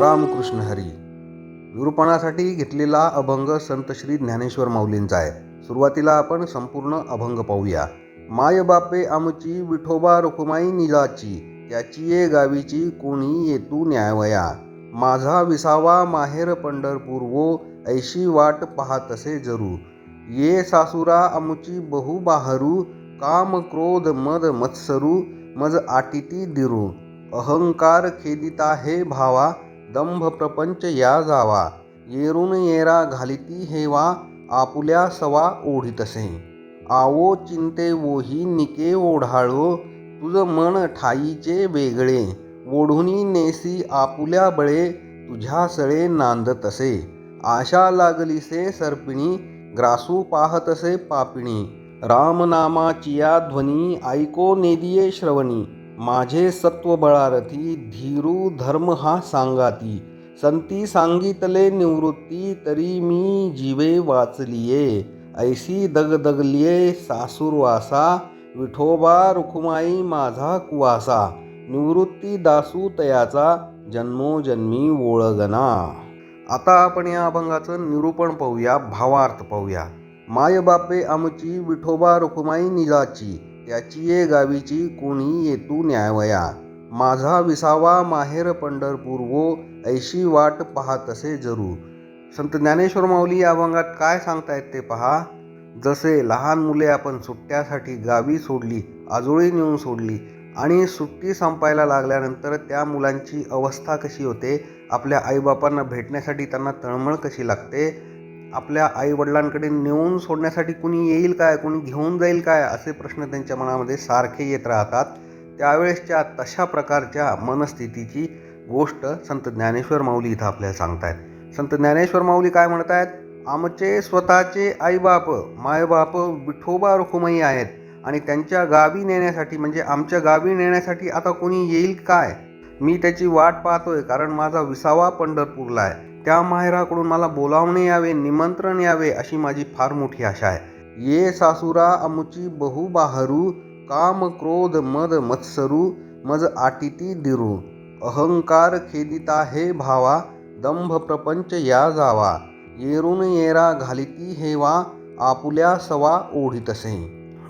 रामकृष्ण हरी. निरूपणासाठी घेतलेला अभंग संत श्री ज्ञानेश्वर माऊलींचा आहे. सुरुवातीला आपण संपूर्ण अभंग पाहूया. माय बापे आमची विठोबा रुखुमाई निजाची त्याची ये गावीची कोणी येतू न्यावया. माझा विसावा माहेर पंढरपूर वो ऐशी वाट पाहतसे जरू. ये सासुरा आमुची बहु बाहरू काम क्रोध मद मत्सरू मज आटिती दिरू. अहंकार खेदिता हे भावा दंभ प्रपंच या जावा. येरून येरा घालिती हेवा आपुल्या सवा ओढीतसे. आवो चिंते वोही निके ओढाळो तुझ मन ठाईचे वेगळे. ओढुनी नेसी आपुल्या बळे तुझ्या सळे नांदतसे. आशा लागलीसे सर्पिणी ग्रासू पाहतसे पापिणी. रामनामाचिया ध्वनी ऐको नेदिये श्रवणी. माझे सत्व बळारथी धीरू धर्म हा सांगाती. संती सांगितले निवृत्ती तरी मी जीवे वाचलिये. ऐसी दगदगलिये सासूरवासा विठोबा रुखुमाई माझा कुवासा. निवृत्ती दासू तयाचा जन्मोजन्मी ओळगना. आता आपण या अभंगाचं निरूपण पाहूया भावार्थ पाहूया. माय बापे आमची विठोबा रुखुमाई निजाची. त्याची ये गावीची कोणी येतू न्यावया. माझा विसावा माहेर पंढरपूर वो ऐशी वाट पाहतसे जरू. संत ज्ञानेश्वर माऊली या अभंगात काय सांगतायत ते पहा. जसे लहान मुले आपण सुट्ट्यासाठी गावी सोडली आजोळी नेऊन सोडली आणि सुट्टी संपायला लागल्यानंतर त्या मुलांची अवस्था कशी होते आपल्या आईबापांना भेटण्यासाठी त्यांना तळमळ कशी लागते आपल्या आईवडिलांकडे नेऊन सोडण्यासाठी कुणी येईल काय कुणी घेऊन जाईल काय असे प्रश्न त्यांच्या मनामध्ये सारखे येत राहतात. त्यावेळेसच्या तशा प्रकारच्या मनस्थितीची गोष्ट संत ज्ञानेश्वर माऊली इथं आपल्याला सांगतायत. संत ज्ञानेश्वर माऊली काय म्हणत आहेत आमचे स्वतःचे आईबाप मायबाप विठोबा रुखुमयी आहेत आणि त्यांच्या गावी नेण्यासाठी म्हणजे आमच्या गावी नेण्यासाठी आता कोणी येईल काय? मी त्याची वाट पाहतोय कारण माझा विसावा पंढरपूरला आहे. त्या माहेराकडून मला बोलावणे यावे निमंत्रण यावे अशी माझी फार मोठी आशा आहे. ये सासुरा अमुची बहु बाहरू काम क्रोध मद मत्सरू मज आटिती दिरू अहंकार खेदिता हे भावा दंभ प्रपंच या जावा येरून येरा घालिती हेवा आपुल्या सवा ओढीतसे.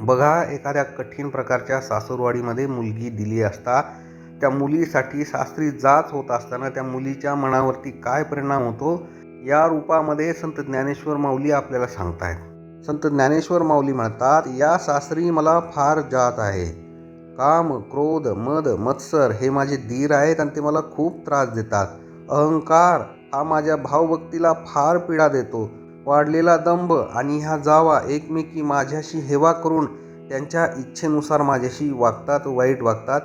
बघा एखाद्या कठीण प्रकारच्या सासूरवाडीमध्ये मुलगी दिली असता त्या मुलीसाठी शास्त्री जाच होत असताना त्या मुलीच्या मनावरती काय परिणाम होतो या रूपामध्ये संत ज्ञानेश्वर माऊली आपल्याला सांगतायत. संत ज्ञानेश्वर माऊली म्हणतात या शास्त्री मला फार जात आहे. काम क्रोध मद मत्सर हे माझे धीर आहेत आणि ते मला खूप त्रास देतात. अहंकार हा माझ्या भावभक्तीला फार पीडा देतो. वाढलेला दंभ आणि ह्या जावा एकमेकी माझ्याशी हेवा करून त्यांच्या इच्छेनुसार माझ्याशी वागतात वाईट वागतात.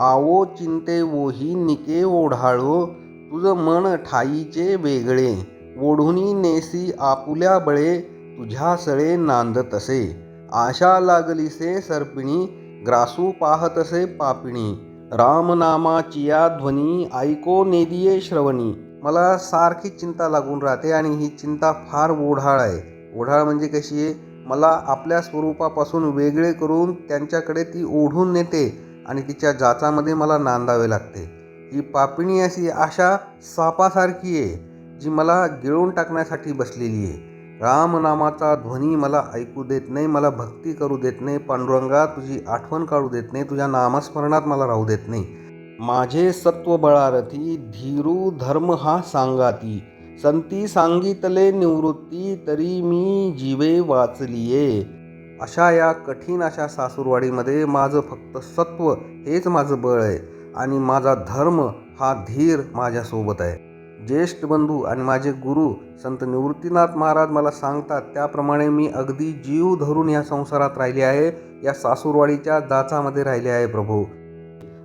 आवो चिंते वोही निके ओढाळो तुझं मन ठाईचे वेगळे. ओढुनी नेसी आपुल्या बळे तुझ्या सळे नांदतसे. आशा लागलीसे सर्पिणी ग्रासू पाहतसे पापिणी. रामनामाचिया ध्वनी ऐको नेदिये श्रवणी. मला सारखी चिंता लागून राहते आणि ही चिंता फार ओढाळ आहे. ओढाळ म्हणजे कशी आहे? मला आपल्या स्वरूपापासून वेगळे करून त्यांच्याकडे ती ओढून नेते. आणि तिच्या जाचामध्ये मला नांदावे लागते. ही पापिणी अशी आशा सापासारखी आहे जी मला गिळून टाकण्यासाठी बसलेली आहे. रामनामाचा ध्वनी मला ऐकू देत नाही मला भक्ती करू देत नाही पांडुरंगा तुझी आठवण काढू देत नाही तुझ्या नामस्मरणात मला राहू देत नाही. माझे सत्व बळारथी धीरू धर्म हा सांगाती. संती सांगितले निवृत्ती तरी मी जीवे वाचलीये. अशा या कठीण अशा सासूरवाडीमध्ये माझं फक्त सत्व हेच माझं बळ आहे आणि माझा धर्म हा धीर माझ्यासोबत आहे. ज्येष्ठ बंधू आणि माझे गुरु संत निवृत्तीनाथ महाराज मला सांगतात त्याप्रमाणे मी अगदी जीव धरून या संसारात राहिले आहे या सासूरवाडीच्या दाचामध्ये राहिले आहे प्रभू.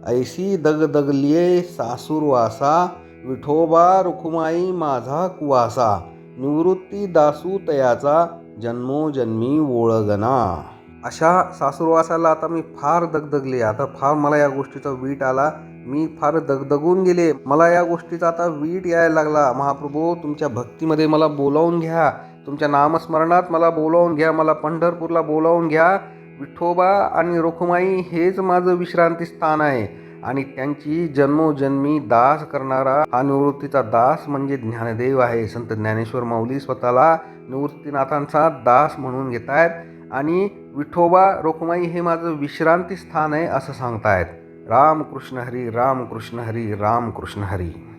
ऐशी दगदगलिये सासूरवासा विठोबा रुखुमाई माझा कुवासा निवृत्ती दासू तयाचा जन्मोजन्मी ओळगना अशा सासूरवासाला आता मी फार दगदगले. आता फार मला या गोष्टीचा वीट आला. मी फार दगदगून गेले. मला या गोष्टीचा आता वीट यायला लागला. महाप्रभू तुमच्या भक्तीमध्ये मला बोलावून घ्या. तुमच्या नामस्मरणात मला बोलावून घ्या. मला पंढरपूरला बोलावून घ्या. विठोबा आणि रोखुमाई हेच माझं विश्रांती स्थान आहे. आणि त्यांची जन्मोजन्मी दास करणारा हा निवृत्तीचा दास म्हणजे ज्ञानदेव आहे. संत ज्ञानेश्वर माऊली स्वतःला निवृत्तीनाथांचा दास म्हणून घेत आहेत आणि विठोबा रोखमाई हे माझं विश्रांती स्थान आहे असं सांगतायत. राम कृष्ण हरी राम कृष्ण हरी राम कृष्ण हरी.